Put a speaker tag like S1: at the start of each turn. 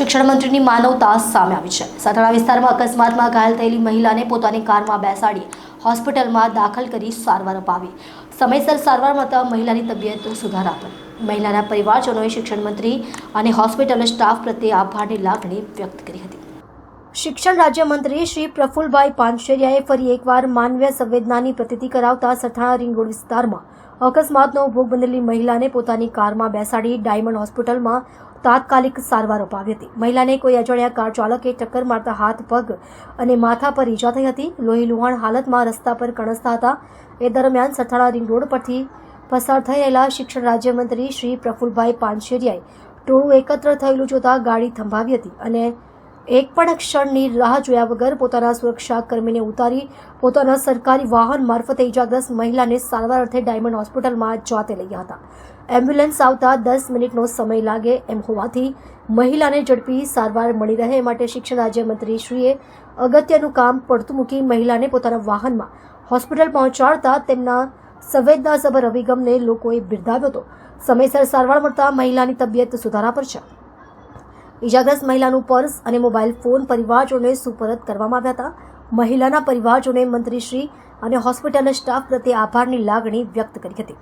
S1: શિક્ષણ મંત્રીની માનવતા સામે આવી છે. સાતારા વિસ્તારમાં અકસ્માતમાં ઘાયલ થયેલી મહિલાને પોતાની કારમાં બેસાડી હોસ્પિટલમાં દાખલ કરી સારવાર અપાવી. સમયસર સારવાર મળતા મહિલાની તબિયત સુધારા પર મહિલાના પરિવારજનોએ શિક્ષણ મંત્રી અને હોસ્પિટલ સ્ટાફ પ્રત્યે આભારની લાગણી વ્યક્ત કરી હતી. શિક્ષણ રાજ્યમંત્રી શ્રી પ્રફુલભાઈ પાનશેરિયાએ ફરી એકવાર માનવીય સંવેદનાની પ્રતિતિ કરાવતા સથાણા રિંગ વિસ્તારમાં અકસ્માતનો ભોગ બનેલી મહિલાને પોતાની કારમાં બેસાડી ડાયમંડ હોસ્પિટલમાં તાત્કાલિક સારવાર અપાવી હતી. મહિલાને કોઈ અજાણ્યા કાર ચાલકે ટક્કર મારતા હાથ, પગ અને માથા પર ઈજા થઈ હતી. લોહી લુહાણ હાલતમાં રસ્તા પર કણસતા હતા. એ દરમિયાન સથાણા રિંગ રોડ પરથી પસાર રહેલા શિક્ષણ રાજ્યમંત્રી શ્રી પ્રફુલભાઈ પાનશેરિયાએ ટોળું એકત્ર થયેલું જોતા ગાડી થંભાવી હતી અને એક પણ ક્ષણની રાહ જોયા વગર પોતાના સુરક્ષા કર્મીને ઉતારી પોતાના સરકારી વાહન મારફતે ઇજાગ્રસ્ત મહિલાને સારવાર અર્થે ડાયમંડ હોસ્પિટલમાં જાતે લઈ ગયા હતા. એમ્બ્યુલન્સ આવતા દસ મિનિટનો સમય લાગે એમ હોવાથી મહિલાને ઝડપી સારવાર મળી રહે માટે શિક્ષણ રાજ્યમંત્રી શ્રીએ અગત્યનું કામ પડતું મૂકી મહિલાને પોતાના વાહનમાં હોસ્પિટલ પહોંચાડતા તેમના સંવેદનાસભર અભિગમને લોકોએ બિરદાવ્યો હતો. સમયસર સારવાર મળતા મહિલાની તબિયત સુધારા પર છે. ઇજાગ્રસ્ત મહિલાનું પર્સ અને મોબાઈલ ફોન પરિવારજોને સુપરત કરવામાં આવ્યા હતા. મહિલાના પરિવારજોને મંત્રીશ્રી અને હોસ્પિટલના સ્ટાફ પ્રત્યે આભારની લાગણી વ્યક્ત કરી હતી.